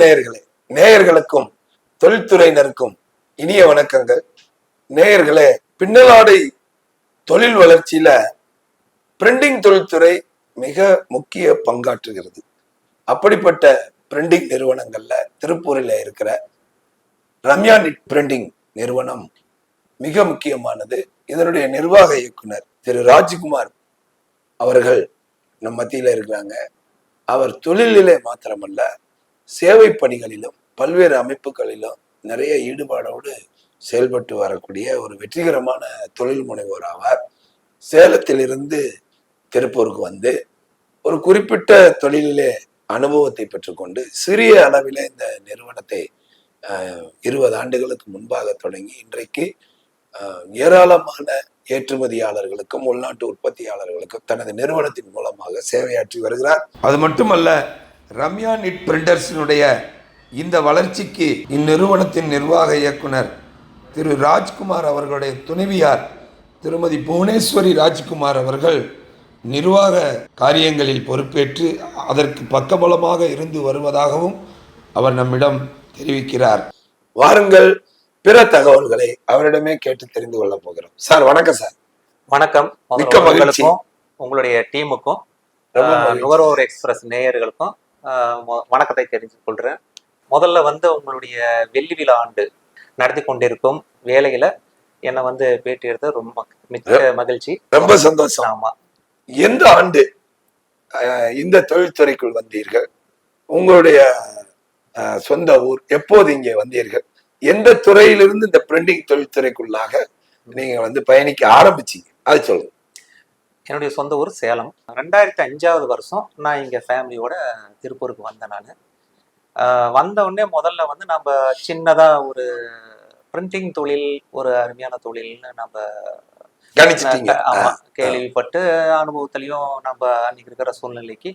நேயர்களே நேயர்களுக்கும் தொழில்துறையினருக்கும் இனிய வணக்கங்கள். நேயர்களே பின்னலாடை தொழில் வளர்ச்சியில பிரிண்டிங் தொழில்துறை மிக முக்கிய பங்காற்றுகிறது. அப்படிப்பட்ட பிரிண்டிங் நிறுவனங்கள்ல திருப்பூரில் இருக்கிற ரம்யா நிட் பிரிண்டிங் நிறுவனம் மிக முக்கியமானது. இதனுடைய நிர்வாக இயக்குனர் திரு ராஜ்குமார் அவர்கள் நம் மத்தியில இருக்கிறாங்க. அவர் தொழிலிலே மாத்திரமல்ல சேவை பணிகளிலும் பல்வேறு அமைப்புகளிலும் நிறைய ஈடுபாடோடு செயல்பட்டு வரக்கூடிய ஒரு வெற்றிகரமான தொழில் முனைவோர் ஆவார். சேலத்திலிருந்து திருப்பூருக்கு வந்து ஒரு குறிப்பிட்ட தொழிலிலே அனுபவத்தை பெற்றுக்கொண்டு சிறிய அளவிலே இந்த நிறுவனத்தை இருபது ஆண்டுகளுக்கு முன்பாக தொடங்கி இன்றைக்கு ஏராளமான ஏற்றுமதியாளர்களுக்கும் உள்நாட்டு உற்பத்தியாளர்களுக்கும் தனது நிறுவனத்தின் மூலமாக சேவையாற்றி வருகிறார். அது மட்டுமல்ல ரம்யா நிட் பிரிண்டர்ஸினுடைய இந்த வளர்ச்சிக்கு இந்நிறுவனத்தின் நிர்வாக இயக்குனர் திரு ராஜ்குமார் அவர்களுடைய துணைவியார் திருமதி புவனேஸ்வரி ராஜ்குமார் அவர்கள் நிர்வாக காரியங்களில் பொறுப்பேற்று அதற்கு பக்கபலமாக இருந்து வருவதாகவும் அவர் நம்மிடம் தெரிவிக்கிறார் வாருங்கள் பிற தகவல்களை அவரிடமே கேட்டு தெரிந்து கொள்ள போகிறோம் சார் வணக்கம் சார் வணக்கம் மிக்க மகிழ்ச்சி. உங்களுக்கும் உங்களுடைய டீமுக்கும். நுகர்வோர் எக்ஸ்பிரஸ் நேயர்களுக்கும் வணக்கத்தை தெரிஞ்சு கொள்றேன். முதல்ல வந்து உங்களுடைய வெள்ளி விழா ஆண்டு நடத்தி கொண்டிருக்கும் வேலையில என்னை வந்து பேட்டி எடுத்து ரொம்ப மிக்க மகிழ்ச்சி. ரொம்ப சந்தோஷம். ஆமா. எந்த ஆண்டு இந்த தொழில்துறைக்குள் வந்தீர்கள்? உங்களுடைய சொந்த ஊர் எப்போது இங்கே வந்தீர்கள்? எந்த துறையிலிருந்து இந்த பிரிண்டிங் தொழில்துறைக்குள்ளாக நீங்க வந்து பயணிக்க ஆரம்பிச்சீங்க? அது சொல்லுங்க. என்னுடைய சொந்த ஊர் சேலம். ரெண்டாயிரத்தி அஞ்சாவது வருஷம் நான் இங்க ஃபேமிலியோட திருப்பூருக்கு வந்தேன் நான். வந்த உடனே முதல்ல வந்து நம்ம சின்னதா ஒரு பிரிண்டிங் தொழில் ஒரு அருமையான தொழில்னு நம்ம கணிச்சிட்டீங்க. ஆமா கேள்விப்பட்டு அனுபவத்திலையும் நம்ம அன்னைக்கு இருக்கிற சூழ்நிலைக்கு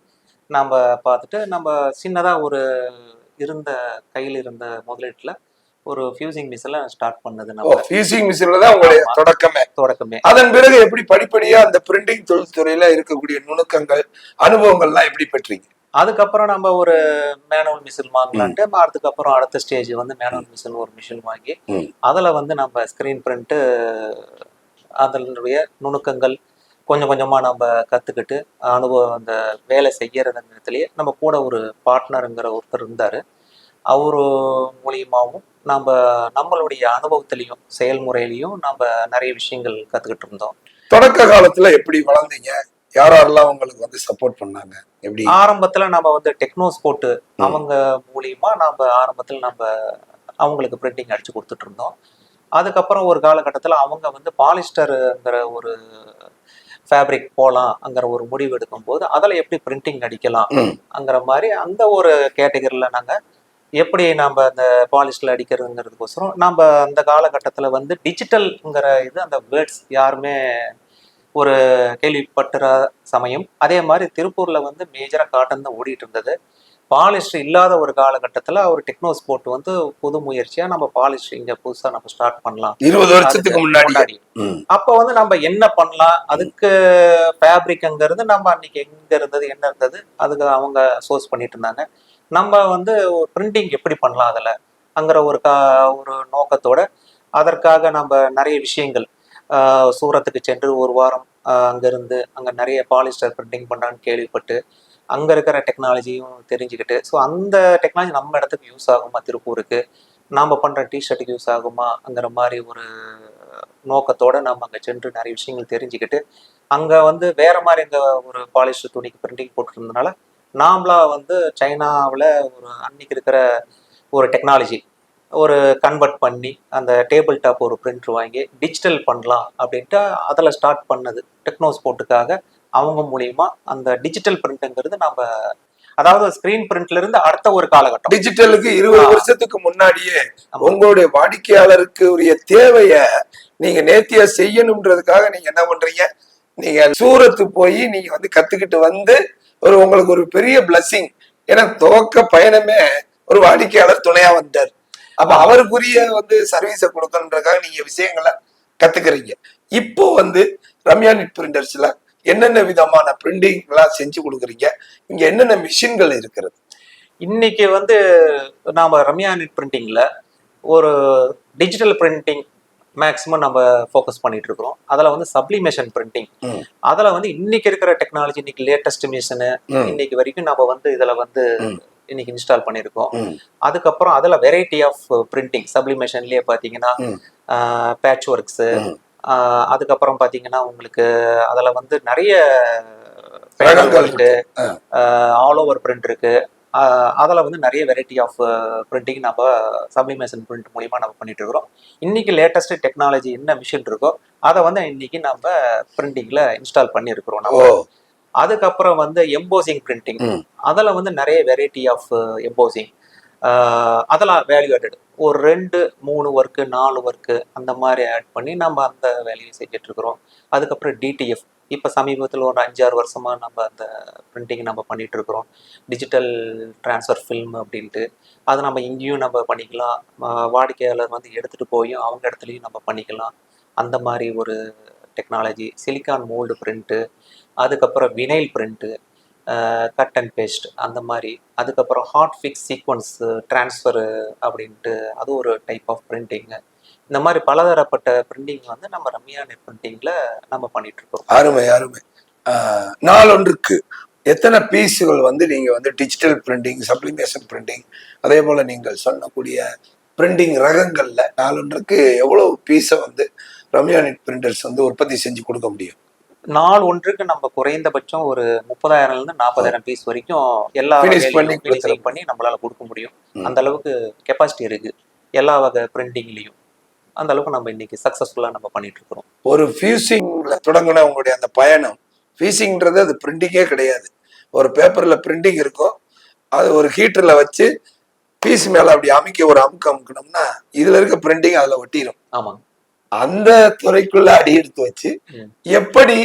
நம்ம பார்த்துட்டு நம்ம சின்னதா ஒரு இருந்த கையில் இருந்த முதலீட்டுல ஒரு ஃபியூசிங் மிஷின்ல ஸ்டார்ட் பண்ணது நம்ம ஃபியூசிங் மிஷின்ல தான் உங்களுடைய. தொடக்கமே. தொடக்கமே. அதன் பிறகு எப்படி படிப்படியா அந்த பிரிண்டிங் தொழில்துறையில இருக்கக்கூடிய நுணுக்கங்கள் அனுபவங்கள்லாம் எப்படி பெற்றீங்க? அதுக்கப்புறம் நம்ம ஒரு மேனுவல் மிஷின் வாங்கலான்ட்டு அதுக்கப்புறம் அடுத்த ஸ்டேஜ் வந்து மேனுவல் மிஷின் ஒரு மிஷின் வாங்கி. அதுல வந்து நம்ம ஸ்கிரீன் பிரிண்ட் அதனுடைய நுணுக்கங்கள் கொஞ்சம் கொஞ்சமா நம்ம கத்துக்கிட்டு அனுபவம் அந்த வேலை செய்யற நேரத்திலேயே நம்ம கூட ஒரு பார்ட்னருங்கிற ஒருத்தர் இருந்தாரு. அவரு மூலியமாவும் நம்ம நம்மளுடைய அனுபவத்திலையும் செயல்முறையிலையும் நம்ம நிறைய விஷயங்கள் கத்துக்கிட்டு இருந்தோம். தொடக்க காலத்துல எப்படி வளர்ந்தீங்க? யாரெல்லாம் உங்களுக்கு வந்து சப்போர்ட் பண்ணாங்க? எப்படி? ஆரம்பத்துல நம்ம வந்து டெக்னோஸ் போட்டு ம். அவங்க மூலியமா நம்ம ஆரம்பத்துல நம்ம அவங்களுக்கு பிரிண்டிங் அடிச்சு கொடுத்துட்டு இருந்தோம். அதுக்கப்புறம் ஒரு காலகட்டத்துல அவங்க வந்து பாலிஸ்டருங்கிற ஒரு ஃபேப்ரிக் போலாம்ங்கிற ஒரு முடிவு எடுக்கும் போது அதில் எப்படி பிரிண்டிங் அடிக்கலாம். அங்கிற மாதிரி அந்த ஒரு கேட்டகரியில் நாங்கள் எப்படி நம்ம அந்த பாலிஸ்டில் அடிக்கிறதுங்கிறதுக்கோசரம் நம்ம அந்த காலகட்டத்தில் வந்து டிஜிட்டல்ங்கிற இது அந்த வேர்ட்ஸ் யாருமே ஒரு கேள்விப்பட்டுற சமயம். அதே மாதிரி திருப்பூர்ல வந்து மேஜரா காட்டன் தான் ஓடிட்டு இருந்தது பாலிஸ்டர் இல்லாத ஒரு காலகட்டத்துல அவர் டெக்னோஸ் போட்டு வந்து புது முயற்சியா நம்ம பாலிஸ்டர் இங்க புதுசா நம்ம ஸ்டார்ட் பண்ணலாம். இருபது வருஷத்துக்கு முன்னாடி. அப்போ வந்து நம்ம என்ன பண்ணலாம்? அதுக்கு ஃபேப்ரிக்ங்கிறது நம்ம அன்னைக்கு எங்க இருந்தது என்ன இருந்தது? அதுக்கு அவங்க சோர்ஸ் பண்ணிட்டு இருந்தாங்க நம்ம வந்து ஒரு பிரிண்டிங் எப்படி பண்ணலாம் அதுல அங்கிற ஒரு கா ஒரு நோக்கத்தோட அதற்காக நம்ம நிறைய விஷயங்கள் சூரத்துக்கு சென்று ஒரு வாரம் அங்கேருந்து அங்கிருந்து நிறைய பாலிஸ்டர் பிரிண்டிங் பண்ணான்னு கேள்விப்பட்டு அங்க இருக்கிற டெக்னாலஜியும் தெரிஞ்சுக்கிட்டு ஸோ அந்த டெக்னாலஜி நம்ம இடத்துக்கு யூஸ் ஆகுமா திருப்பூருக்கு? நாம் பண்ணுற டிஷர்ட்டுக்கு யூஸ் ஆகுமாங்கிற மாதிரி ஒரு நோக்கத்தோட நம்ம அங்க சென்று நிறைய விஷயங்கள் தெரிஞ்சுக்கிட்டு அங்கே வந்து வேற மாதிரி இந்த ஒரு பாலிஸ்டர் துணிக்கு பிரிண்டிங் போட்டுருந்தனால நாமளா வந்து சைனாவில் ஒரு அன்னைக்கு இருக்கிற ஒரு டெக்னாலஜி ஒரு கன்வெர்ட் பண்ணி அந்த டேபிள் டாப் ஒரு பிரிண்ட் வாங்கி டிஜிட்டல் பண்ணலாம் அப்படின்ட்டு அதில் ஸ்டார்ட் பண்ணது டெக்னோஸ் போட்டுக்காக அவங்க மூலியமா அந்த டிஜிட்டல் பிரிண்ட்டுங்கிறது நம்ம அதாவது ஸ்கிரீன் பிரிண்ட்ல இருந்து அடுத்த ஒரு காலகட்டம் டிஜிட்டலுக்கு இருபது. வருஷத்துக்கு முன்னாடியே. உங்களுடைய வாடிக்கையாளருக்கு உரிய தேவைய நீங்க நேர்த்தியா செய்யணும்ன்றதுக்காக நீங்க என்ன பண்றீங்க நீங்க சூரத்து போய் நீங்க வந்து கத்துக்கிட்டு வந்து ஒரு உங்களுக்கு ஒரு பெரிய பிளஸிங் ஏன்னா துவக்க பயணமே ஒரு வாடிக்கையாளர் துணையா வந்தார். அப்ப அவருக்குரிய வந்து சர்வீஸை கொடுக்கணுன்றதுக்காக நீங்க விஷயங்களை கத்துக்கிறீங்க. இப்போ வந்து ரம்யா நிட் பிரிண்டர்ஸ்ல என்னென்ன விதமான பிரிண்டிங் எல்லாம் செஞ்சு கொடுக்குறீங்க? இங்க என்னென்ன மிஷின்கள் இருக்கிறது? இன்னைக்கு வந்து நாம ரம்யா நெட் பிரிண்டிங்ல ஒரு டிஜிட்டல் பிரிண்டிங் மேக்ஸிமம் நம்ம ஃபோக்கஸ் பண்ணிட்டு இருக்கிறோம் அதுல வந்து சப்ளிமேஷன் பிரிண்டிங். அதுல வந்து இன்னைக்கு இருக்கிற டெக்னாலஜி இன்னைக்கு லேட்டஸ்ட் மிஷினு. இன்னைக்கு வரைக்கும் நம்ம வந்து இதுல வந்து. இன்னைக்கு இன்ஸ்டால் பண்ணியிருக்கோம். அதுக்கப்புறம் அதுல வெரைட்டி ஆஃப் பிரிண்டிங் சப்ளிமேஷன்லயே பாத்தீங்கன்னா ம். Patch works. அதுக்கப்புறம் பாத்தீங்கன்னா உங்களுக்கு அதுல வந்து நிறைய ரகங்கள் இருக்கு. ஆல் ஓவர் பிரிண்ட் இருக்கு அதுல வந்து நிறைய வெரைட்டி ஆஃப் பிரிண்டிங் நம்ம சப்ளிமேஷன் பிரிண்ட் மூலியமா நம்ம பண்ணிட்டு இருக்கிறோம். இன்னைக்கு லேட்டஸ்ட் டெக்னாலஜி என்ன மிஷின் இருக்கோ அதை வந்து இன்னைக்கு நம்ம பிரிண்டிங்ல இன்ஸ்டால் பண்ணியிருக்கிறோம் நம்ம. அதுக்கப்புறம் வந்து எம்போசிங் பிரிண்டிங். அதுல வந்து நிறைய வெரைட்டி ஆஃப் எம்போசிங் அதெல்லாம் வேல்யூ ஆடட் ஒரு ரெண்டு மூணு ஒர்க்கு நாலு ஒர்க்கு அந்த மாதிரி ஆட் பண்ணி நம்ம அந்த வேலையை செஞ்சுட்டு இருக்கிறோம். அதுக்கப்புறம் டிடிஎஃப் இப்போ சமீபத்தில் ஒரு அஞ்சாறு வருஷமா நம்ம அந்த பிரிண்டிங் நம்ம பண்ணிட்டு இருக்கிறோம் டிஜிட்டல் ட்ரான்ஸ்ஃபர் ஃபில்ம் அப்படின்ட்டு. அதை நம்ம இங்கேயும் நம்ம பண்ணிக்கலாம். வாடிக்கையாளர் வந்து எடுத்துகிட்டு போய் அவங்க இடத்துலையும் நம்ம பண்ணிக்கலாம். அந்த மாதிரி ஒரு டெக்னாலஜி சிலிக்கான் மோல்டு பிரிண்ட்டு அதுக்கப்புறம் vinyl print cut and paste அந்த மாதிரி. அதுக்கப்புறம் ஹார்ட் ஃபிக்ஸ் சீக்வன்ஸ் ட்ரான்ஸ்ஃபரு அப்படின்ட்டு. அது ஒரு டைப் ஆஃப் பிரிண்டிங்கு இந்த மாதிரி பலதரப்பட்ட பிரிண்டிங் வந்து நம்ம ரம்யா நெட் பிரிண்டிங்கில் நம்ம பண்ணிட்டு இருக்கோம். அருமை அருமை. நாளொன்றுக்கு எத்தனை பீஸுகள் வந்து நீங்க வந்து டிஜிட்டல் பிரிண்டிங் சப்ளிமேஷன் பிரிண்டிங் அதே போல நீங்கள் சொல்லக்கூடிய பிரிண்டிங் ரகங்கள்ல நாளொன்றுக்கு எவ்வளவு பீஸை வந்து ரம்யா நெட் பிரிண்டர்ஸ் வந்து உற்பத்தி செஞ்சு கொடுக்க முடியும்? நாள் ஒன்றுக்கு நம்ம குறைந்தபட்சம் ஒரு முப்பதாயிரம்ல இருந்து நாற்பதாயிரம் பீஸ் வரைக்கும் எல்லா பண்ணி நம்மளால கொடுக்க முடியும். அந்த அளவுக்கு கெப்பாசிட்டி இருக்கு. எல்லா வகை பிரிண்டிங்லயும் அந்த அளவுக்கு நம்ம இன்னைக்கு சக்சஸ்ஃபுல்லா நம்ம பண்ணிட்டு இருக்கிறோம் ஒரு ஃபியூசிங்ல தொடங்கின உங்களுடைய அந்த பயணம் ஃபியூசிங்ன்றது அது பிரிண்டிங்கே கிடையாது. ஒரு பேப்பர்ல பிரிண்டிங் இருக்கும் அது ஒரு ஹீட்டர்ல வச்சு பீஸ் மேல அப்படி அமைக்க ஒரு அமுக்கு அமுக்கணும்னா இதுல இருக்க பிரிண்டிங் அதுல ஒட்டிடும் ஆமாங்க அந்த துறைக்குள்ள அடி எடுத்து வச்சு. எப்படி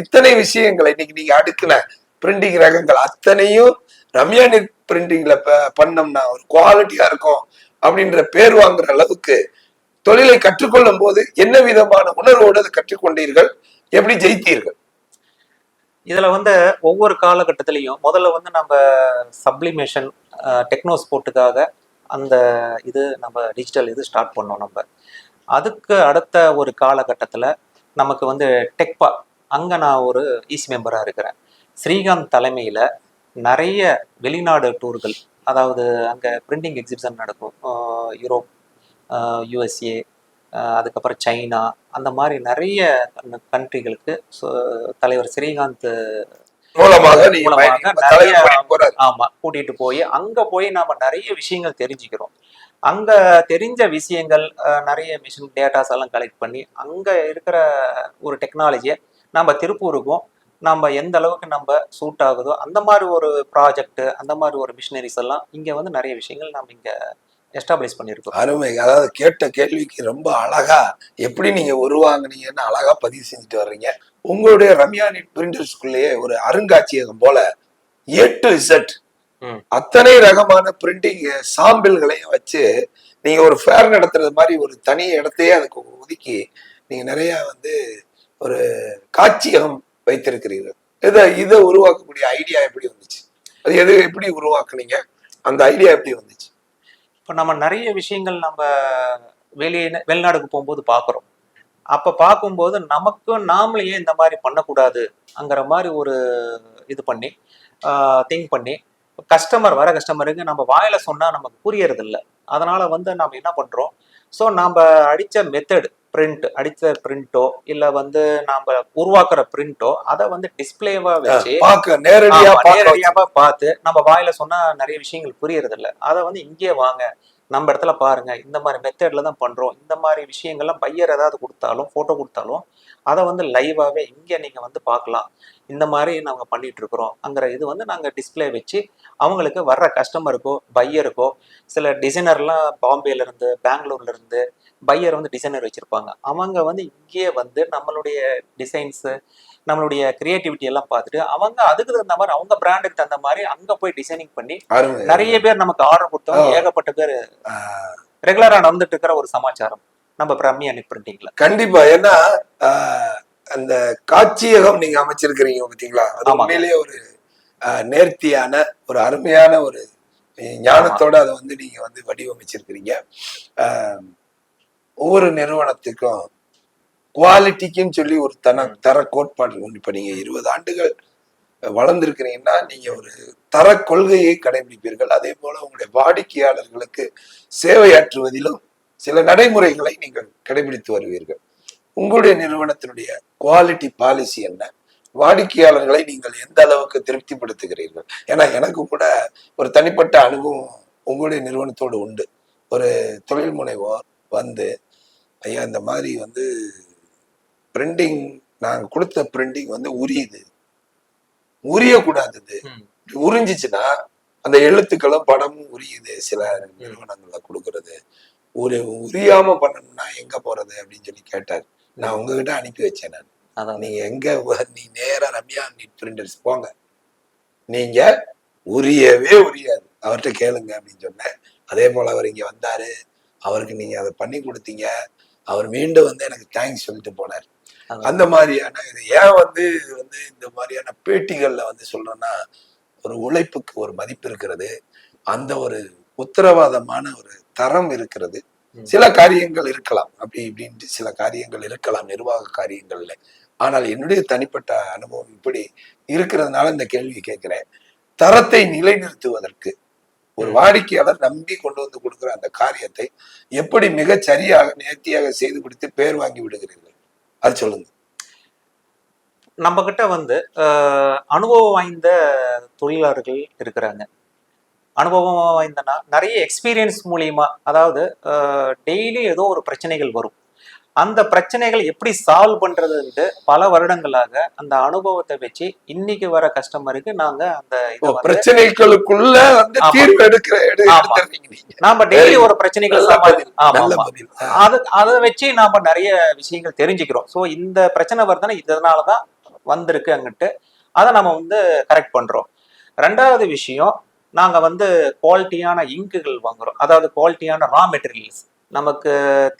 இத்தனை விஷயங்களை இன்னைக்கு நீங்க அடுக்குன பிரிண்டிங் ரகங்கள் அத்தனையும் ரம்யா நெட் பிரிண்டிங்ல பண்ணோம்னா ஒரு குவாலிட்டியா இருக்கும் அப்படின்ற பேர் வாங்குற அளவுக்கு தொழிலை கற்றுக்கொள்ளும் போது என்ன விதமான உணர்வோடு அதை கற்றுக்கொண்டீர்கள்? எப்படி ஜெயித்தீர்கள்? இதுல வந்து ஒவ்வொரு காலகட்டத்திலையும் முதல்ல வந்து நம்ம சப்ளிமேஷன் டெக்னோ ஸ்போர்ட்டுக்காக அந்த இது நம்ம டிஜிட்டல் இது ஸ்டார்ட் பண்ணோம் நம்ம. அதுக்கு அடுத்த ஒரு காலகட்டத்தில் நமக்கு வந்து டெக்பா அங்கே நான் ஒரு ஈசி மெம்பராக இருக்கிறேன். ஸ்ரீகாந்த் தலைமையில் நிறைய வெளிநாடு டூர்கள் அதாவது அங்கே பிரிண்டிங் எக்ஸிபிஷன் நடக்கும் யூரோப் யூஎஸ்ஏ அதுக்கப்புறம் சைனா அந்த மாதிரி நிறைய கண்ட்ரிகளுக்கு தலைவர் ஸ்ரீகாந்த் மூலமாக ஆமா கூட்டிட்டு போய் அங்க போய் நாம நிறைய விஷயங்கள் தெரிஞ்சுக்கிறோம். அங்க தெரிஞ்ச விஷயங்கள் நிறைய மிஷின் டேட்டாஸ் எல்லாம் கலெக்ட் பண்ணி அங்க இருக்கிற ஒரு டெக்னாலஜியை நம்ம திருப்பூருக்கும் நம்ம எந்த அளவுக்கு நம்ம சூட் ஆகுதோ அந்த மாதிரி ஒரு ப்ராஜெக்ட் அந்த மாதிரி ஒரு மிஷினரிஸ் எல்லாம் இங்க வந்து நிறைய விஷயங்கள் நம்ம இங்க எஸ்டாப்ளிஷ் பண்ணியிருக்கோம். அருமை. அதாவது கேட்ட கேள்விக்கு ரொம்ப அழகா எப்படி நீங்க உருவாங்குனீங்கன்னு அழகா பதிவு செஞ்சுட்டு வர்றீங்க. உங்களுடைய ரம்யா நெட் பிரிண்டர்ஸ்குள்ளேயே ஒரு அருங்காட்சியகம் போல ஏ டு இசட். அத்தனை ரகமான பிரிண்டிங் சாம்பிள்களையும் வச்சு நீங்க ஒரு ஃபேர் நடத்துறது மாதிரி ஒரு தனி இடத்தையே அதுக்கு ஒதுக்கி நீங்க நிறைய வந்து ஒரு காட்சியகம் வைத்திருக்கிறீர்கள். இதை இதை உருவாக்கக்கூடிய ஐடியா எப்படி வந்துச்சு? அது எது எப்படி உருவாக்குனீங்க? அந்த ஐடியா எப்படி வந்துச்சு? இப்போ நம்ம நிறைய விஷயங்கள் நம்ம வெளியே வெளிநாடுக்கு போகும்போது பார்க்குறோம். அப்போ பார்க்கும்போது நமக்கும் நாமளே ஏன் இந்த மாதிரி பண்ணக்கூடாதுங்கிற மாதிரி ஒரு இது பண்ணி திங்க் பண்ணி கஸ்டமர் வர கஸ்டமருக்கு நம்ம வாயில சொன்னால் நமக்கு புரியறதில்ல. அதனால வந்து நம்ம என்ன பண்ணுறோம் ஸோ நம்ம அடித்த மெத்தடு பிரிண்ட் அடிச்ச பிரிண்டோ இல்ல வந்து நாம உருவாக்குற பிரிண்டோ அதை வந்து டிஸ்பிளேவா வச்சு பார்க்க நேரடியா ஆமா, பார்க்க நேரடியாவா பார்த்து நம்ம வாயில சொன்னா நிறைய விஷயங்கள் புரியறது இல்ல அதை வந்து இங்கே வாங்க. நம்ம இடத்துல பாருங்க இந்த மாதிரி மெத்தடில் தான் பண்ணுறோம் இந்த மாதிரி விஷயங்கள்லாம் பையர் ஏதாவது கொடுத்தாலும் ஃபோட்டோ கொடுத்தாலும் அதை வந்து லைவாகவே இங்கே நீங்கள் வந்து பார்க்கலாம். இந்த மாதிரி நாங்கள் பண்ணிட்டு அங்கிற இது வந்து நாங்கள் டிஸ்பிளே வச்சு அவங்களுக்கு வர்ற கஸ்டமருக்கோ பையருக்கோ சில டிசைனர்லாம் பாம்பேலேருந்து பெங்களூர்லேருந்து பையர் வந்து டிசைனர் வச்சுருப்பாங்க. அவங்க வந்து இங்கேயே வந்து நம்மளுடைய டிசைன்ஸு நம்மளுடைய கிரியேட்டிவிட்டி எல்லாம் பார்த்துட்டு அவங்க அதுக்கு தகுந்த மாதிரி அவங்க பிராண்டுக்கு தகுந்த மாதிரி அங்க போய் டிசைனிங் பண்ணி நிறைய பேர் நமக்கு ஆர்டர் கொடுத்தவங்க. ஏகப்பட்ட பேர் ரெகுலரா நடந்துட்டு இருக்கிற ஒரு சமாச்சாரம். நம்ம பிரம்மி பிரிண்டிங்ல கண்டிப்பா. ஏன்னா அந்த காட்சியகம் நீங்க அமைச்சிருக்கிறீங்க பாத்தீங்களா? அது. உண்மையிலேயே ஒரு நேர்த்தியான ஒரு அருமையான ஒரு ஞானத்தோட அதை வந்து நீங்க வந்து வடிவமைச்சிருக்கிறீங்க. ஒவ்வொரு நிறுவனத்துக்கும் குவாலிட்டிக்குன்னு சொல்லி ஒரு தன தர கோட்பாடு ஒன்று இப்போ நீங்கள் இருபது ஆண்டுகள் வளர்ந்துருக்கிறீங்கன்னா நீங்கள் ஒரு தர கொள்கையை கடைபிடிப்பீர்கள். அதே போல உங்களுடைய வாடிக்கையாளர்களுக்கு சேவையாற்றுவதிலும் சில நடைமுறைகளை நீங்கள் கடைபிடித்து வருவீர்கள். உங்களுடைய நிறுவனத்தினுடைய குவாலிட்டி பாலிசி என்ன? வாடிக்கையாளர்களை நீங்கள் எந்த அளவுக்கு திருப்திப்படுத்துகிறீர்கள்? ஏன்னா எனக்கு கூட ஒரு தனிப்பட்ட அனுபவம் உங்களுடைய நிறுவனத்தோடு உண்டு. ஒரு தொழில் முனைவோர் வந்து ஐயா இந்த மாதிரி வந்து பிரிண்டிங் நாங்கள் கொடுத்த பிரிண்டிங் வந்து உரியுது. உரியக்கூடாது. உறிஞ்சிச்சுன்னா அந்த எழுத்துக்களும் படமும் உரியுது. சில நிறுவனங்கள்ல கொடுக்கறது. ஒரு உரியாம பண்ணணும்னா எங்க போறது அப்படின்னு சொல்லி கேட்டார். நான் உங்ககிட்ட அனுப்பி வச்சேன் நான். அதான். நீங்க எங்க நீ நேரா ரம்யா நீட் பிரிண்டர்ஸ் போங்க. நீங்க உரியவே உரியாது. அவர்கிட்ட கேளுங்க அப்படின்னு சொன்னேன். அதே போல அவர் இங்க வந்தாரு. அவருக்கு நீங்க அதை பண்ணி கொடுத்தீங்க. அவர் மீண்டும் வந்து எனக்கு தேங்க்ஸ் சொல்லிட்டு போனார். அந்த மாதிரியான இது ஏன் வந்து வந்து இந்த மாதிரியான பேட்டிகள்ல வந்து சொல்றேன்னா ஒரு உழைப்புக்கு ஒரு மதிப்பு இருக்கிறது அந்த ஒரு உத்தரவாதமான ஒரு தரம் இருக்கிறது. சில காரியங்கள் இருக்கலாம் அப்படி இப்படின்ட்டு சில காரியங்கள் இருக்கலாம் நிர்வாக காரியங்கள்ல. ஆனால் என்னுடைய தனிப்பட்ட அனுபவம் இப்படி இருக்கிறதுனால இந்த கேள்வி கேட்கிறேன். தரத்தை நிலைநிறுத்துவதற்கு ஒரு வாடிக்கையாளர் நம்பி கொண்டு வந்து கொடுக்கிற அந்த காரியத்தை எப்படி மிகச் சரியாக நேர்த்தியாக செய்து கொடுத்து பேர் வாங்கி விடுகிறீர்கள்? அது சொல்லுங்க. நம்ம கிட்ட வந்து அனுபவம் வாய்ந்த தொழிலாளர்கள் இருக்கிறாங்க. அனுபவம் வாய்ந்தனா நிறைய எக்ஸ்பீரியன்ஸ் மூலியமா அதாவது டெய்லி ஏதோ ஒரு பிரச்சனைகள் வரும். அந்த பிரச்சனைகள் எப்படி சால்வ் பண்றதுன்ட்டு பல வருடங்களாக அந்த அனுபவத்தை வச்சு இன்னைக்கு வர கஸ்டமருக்கு நாங்க அந்த பிரச்சனைகளுக்குள்ள நாம டெய்லி ஒரு பிரச்சனைகள். அது அதை வச்சு நாம நிறைய விஷயங்கள் தெரிஞ்சுக்கிறோம். ஸோ இந்த பிரச்சனை வருதுன்னா இதனால தான் வந்திருக்கு அங்கிட்டு. அதை நம்ம வந்து கரெக்ட் பண்றோம். ரெண்டாவது விஷயம் நாங்க வந்து குவாலிட்டியான இங்குகள் வாங்குறோம். அதாவது குவாலிட்டியான ரா மெட்டீரியல்ஸ் நமக்கு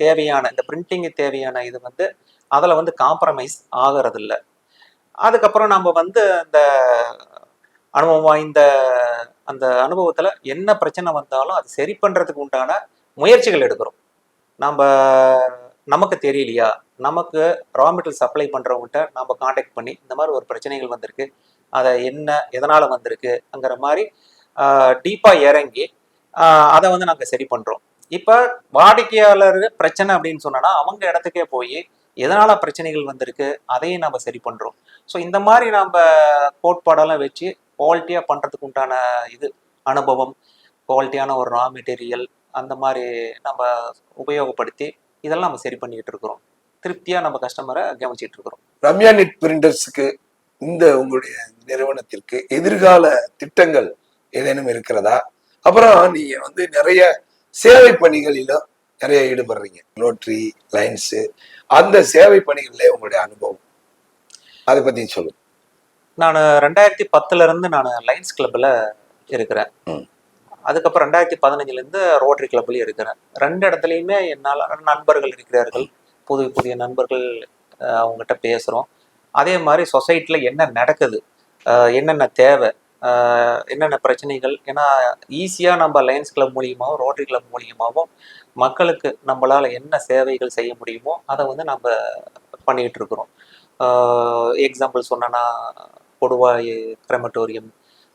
தேவையான இந்த பிரிண்டிங்கு தேவையான இது வந்து அதில் வந்து காம்ப்ரமைஸ் ஆகிறதில்ல. அதுக்கப்புறம் நம்ம வந்து அந்த அனுபவம் வாய்ந்த அந்த அனுபவத்தில் என்ன பிரச்சனை வந்தாலும் அது சரி பண்ணுறதுக்கு உண்டான முயற்சிகள் எடுக்கிறோம். நம்ம நமக்கு தெரியலையா? நமக்கு ரா மெட்டீரியல் சப்ளை பண்ணுறவங்கள்ட்ட நம்ம காண்டாக்ட் பண்ணி இந்த மாதிரி ஒரு பிரச்சனைகள் வந்திருக்கு. அதை என்ன எதனால வந்திருக்குங்கிற மாதிரி டீப்பாக இறங்கி அதை வந்து நாங்கள் சரி பண்ணுறோம் இப்போ வாடிக்கையாளர் பிரச்சனை அப்படின்னு சொன்னோன்னா அவங்க இடத்துக்கே போய் எதனால பிரச்சனைகள் வந்திருக்கு அதையும் நம்ம சரி பண்றோம். ஸோ இந்த மாதிரி நம்ம கோட்பாடெல்லாம் வச்சு குவாலிட்டியா பண்றதுக்கு உண்டான இது அனுபவம் குவாலிட்டியான ஒரு ரா மெட்டீரியல் அந்த மாதிரி நம்ம உபயோகப்படுத்தி இதெல்லாம் நம்ம சரி பண்ணிக்கிட்டு இருக்கிறோம். திருப்தியா நம்ம கஸ்டமரை கவனிச்சிட்டு இருக்கிறோம். ரம்யா நெட் பிரிண்டர்ஸ்க்கு இந்த உங்களுடைய நிறுவனத்திற்கு எதிர்கால திட்டங்கள் ஏதேனும் இருக்கிறதா? அப்புறம் நீங்க வந்து நிறைய சேவை பணிகளிலும் நிறைய ஈடுபடுறீங்க. ரோட்டரி லைன்ஸ் அந்த சேவை பணிகளிலே உங்களுடைய அனுபவம். அதை பத்தி சொல்லுங்க நான் ரெண்டாயிரத்தி பத்துல இருந்து நான் லைன்ஸ் கிளப்ல இருக்கிறேன். அதுக்கப்புறம் ரெண்டாயிரத்தி பதினஞ்சுல இருந்து ரோட்டரி கிளப்லயும் இருக்கிறேன். ரெண்டு இடத்துலையுமே என்னால் நண்பர்கள் இருக்கிறார்கள். புது புதிய நண்பர்கள் அவங்ககிட்ட பேசுறோம். அதே மாதிரி சொசைட்டில என்ன நடக்குது? என்னென்ன தேவை? என்னென்ன பிரச்சனைகள்? ஏன்னா ஈஸியா நம்ம லைன்ஸ் கிளப் மூலியமாகவும் ரோட்டரி கிளப் மூலியமாகவும் மக்களுக்கு நம்மளால என்ன சேவைகள் செய்ய முடியுமோ அதை வந்து நம்ம பண்ணிட்டு இருக்கிறோம். எக்ஸாம்பிள் சொன்னேன்னா கொடுவாய் கிரெமட்டோரியம்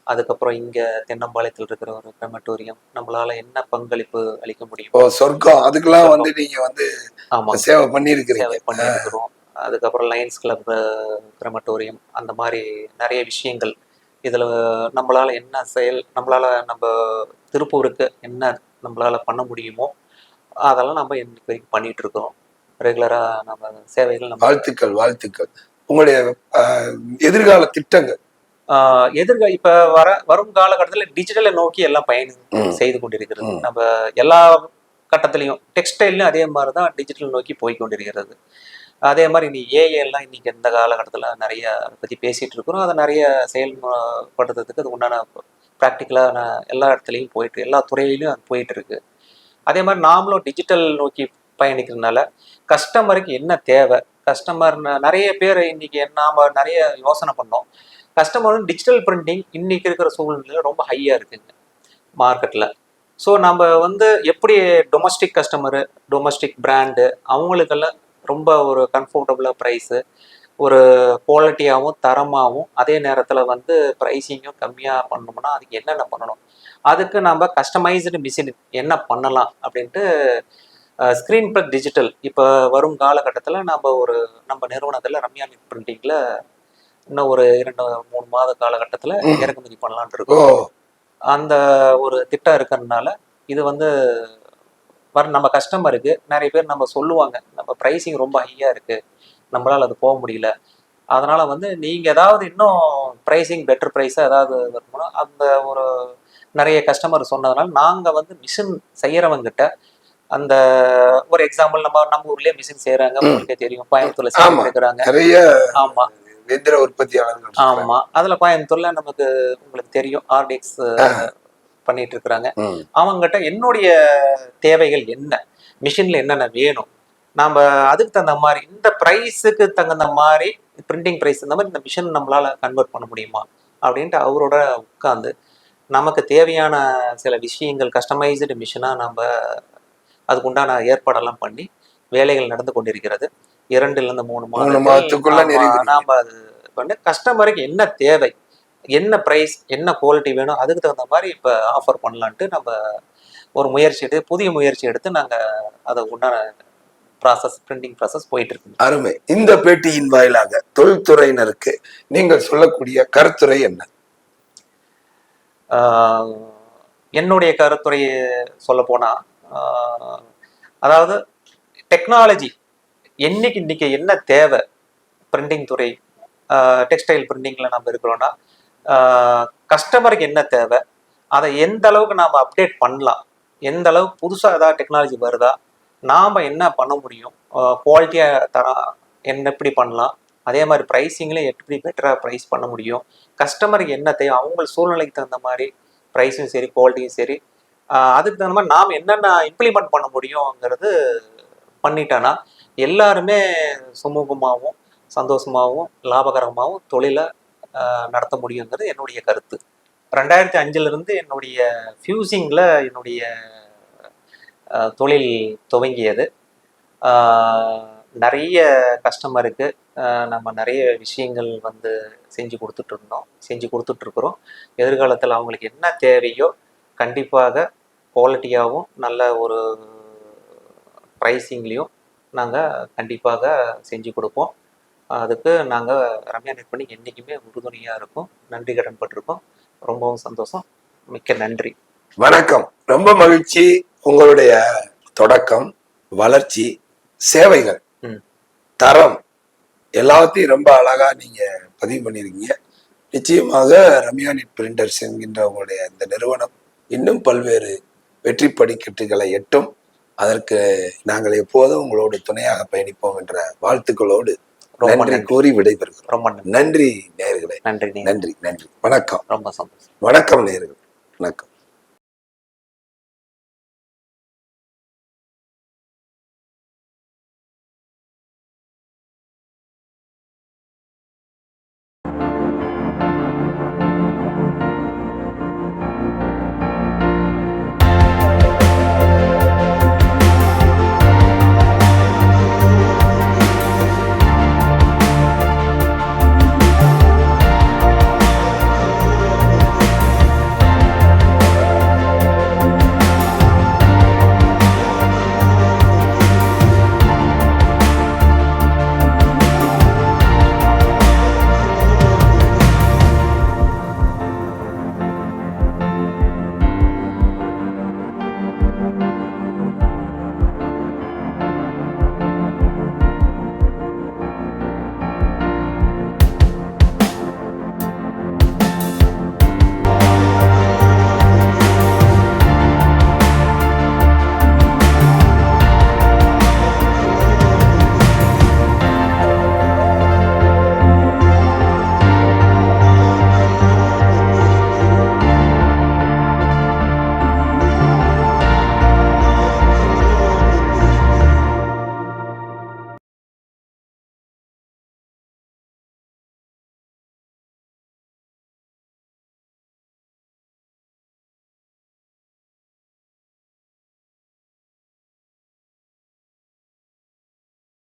அதுக்கப்புறம் இங்க தென்னம்பாளையத்தில் இருக்கிற ஒரு கிரெமட்டோரியம் நம்மளால என்ன பங்களிப்பு அளிக்க முடியும் சொர்க்கம். அதுக்கெல்லாம் வந்து நீங்க வந்து ஆமா. சேவை பண்ணியிருக்கிறீங்க. சேவை பண்ணியிருக்கிறோம் அதுக்கப்புறம் லயன்ஸ் கிளப் கிரெமட்டோரியம் அந்த மாதிரி நிறைய விஷயங்கள் இதுல நம்மளால என்ன செயல் நம்மளால நம்ம திருப்பூருக்கு என்ன நம்மளால பண்ண முடியுமோ அதெல்லாம் நம்ம இன்னைக்கு வரைக்கும் பண்ணிட்டு இருக்கிறோம். ரெகுலரா நம்ம சேவைகள் நம்ம வாழ்த்துக்கள் வாழ்த்துக்கள். உங்களுடைய எதிர்கால திட்டங்கள். எதிர்க இப்ப வர வரும் காலகட்டத்துல டிஜிட்டலை நோக்கி எல்லாம் பயணம். செய்து கொண்டிருக்கிறது. நம்ம எல்லா கட்டத்திலையும் டெக்ஸ்டைல்லையும் அதே மாதிரி தான் டிஜிட்டல் நோக்கி போய் கொண்டிருக்கிறது. அதே மாதிரி நீ ஏஏலாம் எல்லாம் இந்த காலகட்டத்தில் நிறைய அதை பேசிகிட்டு இருக்கிறோம். அதை நிறைய செயல்படுத்துறதுக்கு அது உண்டான ப்ராக்டிக்கலான எல்லா இடத்துலையும் போயிட்டு எல்லா துறையிலையும் அது போயிட்டு இருக்கு. அதே மாதிரி நாமளும் டிஜிட்டல் நோக்கி பயணிக்கிறதுனால கஸ்டமருக்கு என்ன தேவை? கஸ்டமர் நிறைய பேர் இன்னைக்கு நாம் நிறைய யோசனை பண்ணோம். கஸ்டமர் டிஜிட்டல் பிரிண்டிங் இன்னைக்கு இருக்கிற சூழ்நிலையில் ரொம்ப ஹையாக இருக்குங்க மார்க்கெட்டில் ஸோ நம்ம வந்து எப்படி டொமஸ்டிக் கஸ்டமரு டொமஸ்டிக் பிராண்டு அவங்களுக்கெல்லாம் ரொம்ப ஒரு கம்ஃபர்டபுளாக ப்ரைஸு ஒரு குவாலிட்டியாகவும் தரமாகவும் அதே நேரத்தில் வந்து ப்ரைஸிங்கும் கம்மியாக பண்ணணும்னா அதுக்கு என்னென்ன பண்ணணும்? அதுக்கு நம்ம கஸ்டமைஸ்டு மிஷின் என்ன பண்ணலாம் அப்படின்ட்டு ஸ்க்ரீன் ப்ளக் டிஜிட்டல் இப்போ வரும் காலகட்டத்தில் நம்ம ஒரு நம்ம நிறுவனத்தில் ரம்யா மிட் பிரிண்டிங்கில் இன்னும் ஒரு இரண்டு மூணு மாத காலகட்டத்தில். இறக்குமதி பண்ணலான்னு ஓ. இருக்கோம் அந்த ஒரு திட்டம் இருக்கிறதுனால இது வந்து வர நம்ம கஸ்டமருக்கு நிறைய பேர் நம்ம சொல்லுவாங்க நம்ம ப்ரைஸிங் ரொம்ப ஹையாக இருக்குது நம்மளால் அது போக முடியல. அதனால் வந்து நீங்கள் ஏதாவது இன்னும் ப்ரைஸிங் பெட்டர் ப்ரைஸாக ஏதாவது வரணும்னா அந்த ஒரு நிறைய கஸ்டமர் சொன்னதுனால நாங்கள் வந்து மிஷின் செய்கிறவங்கிட்ட அந்த ஒரு எக்ஸாம்பிள் நம்ம நம்ம ஊர்லயே மிஷின் செய்கிறாங்க ம். உங்களுக்கே தெரியும். கோயம்புத்தூர்ல இருக்கிறாங்க நிறைய ஆமா. எந்திர உற்பத்தியாளர்கள். ஆமா. அதுல கோயம்புத்தூர்ல நமக்கு உங்களுக்கு தெரியும். ஆர்டிஎக்ஸ். பண்ணிட்டு இருக்கிறாங்க. அவங்ககிட்ட என்னுடைய தேவைகள் என்ன? மிஷின்ல என்னென்ன வேணும்? நாம அதுக்கு தகுந்த மாதிரி இந்த ப்ரைஸுக்கு தகுந்த மாதிரி பிரிண்டிங் ப்ரைஸ் இந்த மாதிரி இந்த மிஷின் நம்மளால கன்வெர்ட் பண்ண முடியுமா? அப்படின்ட்டு அவரோட உட்காந்து நமக்கு தேவையான சில விஷயங்கள் கஸ்டமைஸ்டு மிஷினாக நம்ம அதுக்கு உண்டான ஏற்பாடெல்லாம் பண்ணி வேலைகள் நடந்து கொண்டிருக்கிறது. இரண்டுலேருந்து மூணு மாதத்துக்குள்ள நாம அது பண்ணி கஸ்டமருக்கு என்ன தேவை? என்ன ப்ரைஸ் என்ன குவாலிட்டி வேணும் அதுக்கு தகுந்த மாதிரி இப்போ ஆஃபர் பண்ணலான்ட்டு நம்ம ஒரு முயற்சி எடுத்து புதிய முயற்சி எடுத்து நாங்கள் அதை உண்டான ப்ராசஸ் பிரிண்டிங் ப்ராசஸ் போயிட்டு இருக்கு. அருமை. இந்த பேட்டியின் வாயிலாக தொழில்துறையினருக்கு நீங்கள் சொல்லக்கூடிய கருத்துரை என்ன? என்னுடைய கருத்துரை சொல்ல போனா அதாவது டெக்னாலஜி என்னைக்கு இன்னைக்கு என்ன தேவை? பிரிண்டிங் துறை டெக்ஸ்டைல் பிரிண்டிங்ல நம்ம இருக்கிறோம்னா கஸ்டமருக்கு என்ன தேவை? அதை எந்த அளவுக்கு நாம் அப்டேட் பண்ணலாம்? எந்த அளவுக்கு புதுசாக ஏதாவது டெக்னாலஜி வருதா? நாம் என்ன பண்ண முடியும்? குவாலிட்டியாக தர என்ன எப்படி பண்ணலாம்? அதே மாதிரி ப்ரைஸிங்கில் எப்படி பெட்டராக ப்ரைஸ் பண்ண முடியும்? கஸ்டமருக்கு என்ன தேவை? அவங்க சூழ்நிலைக்கு தகுந்த மாதிரி ப்ரைஸும் சரி குவாலிட்டியும் சரி. அதுக்கு தகுந்த மாதிரி நாம் என்னென்ன இம்ப்ளிமெண்ட் பண்ண முடியுங்கிறது பண்ணிட்டோன்னா எல்லாருமே சுமூகமாகவும் சந்தோஷமாகவும் லாபகரமாகவும் தொழிலை நடத்த முடியுங்கிறது என்னுடைய கருத்து. ரெண்டாயிரத்தி அஞ்சிலிருந்து என்னுடைய ஃபியூசிங்கில் என்னுடைய தொழில் துவங்கியது. நிறைய கஸ்டமருக்கு நம்ம நிறைய விஷயங்கள் வந்து செஞ்சு கொடுத்துட்டு இருந்தோம் செஞ்சு கொடுத்துட்ருக்குறோம். எதிர்காலத்தில் அவங்களுக்கு என்ன தேவையோ கண்டிப்பாக குவாலிட்டியாகவும் நல்ல ஒரு ப்ரைஸிங்லேயும் நாங்கள் கண்டிப்பாக செஞ்சு கொடுப்போம். அதுக்கு நாங்கள் ரம்யா நெட் பண்ணி என்றைக்குமே உறுதுணையாக இருக்கும் நன்றி கடன் பட்டிருக்கோம் ரொம்பவும் சந்தோஷம். மிக்க நன்றி. வணக்கம். ரொம்ப மகிழ்ச்சி. உங்களுடைய தொடக்கம் வளர்ச்சி சேவைகள். தரம் எல்லாத்தையும் ரொம்ப அழகா நீங்க பதிவு பண்ணிருக்கீங்க நிச்சயமாக ரம்யா நெட் பிரிண்டர்ஸ் என்கின்ற உங்களுடைய இந்த நிறுவனம் இன்னும் பல்வேறு வெற்றி படிக்கட்டுகளை எட்டும். அதற்கு நாங்கள் எப்போதும் உங்களோடு துணையாக பயணிப்போம் என்ற வாழ்த்துக்களோடு நன்றி கூறி விடைபெறுகிறோம். ரொம்ப நன்றி. நன்றி நேயர்களே. நன்றி நன்றி நன்றி. வணக்கம். ரொம்ப சந்தோஷம். வணக்கம் நேயர்களே. வணக்கம்.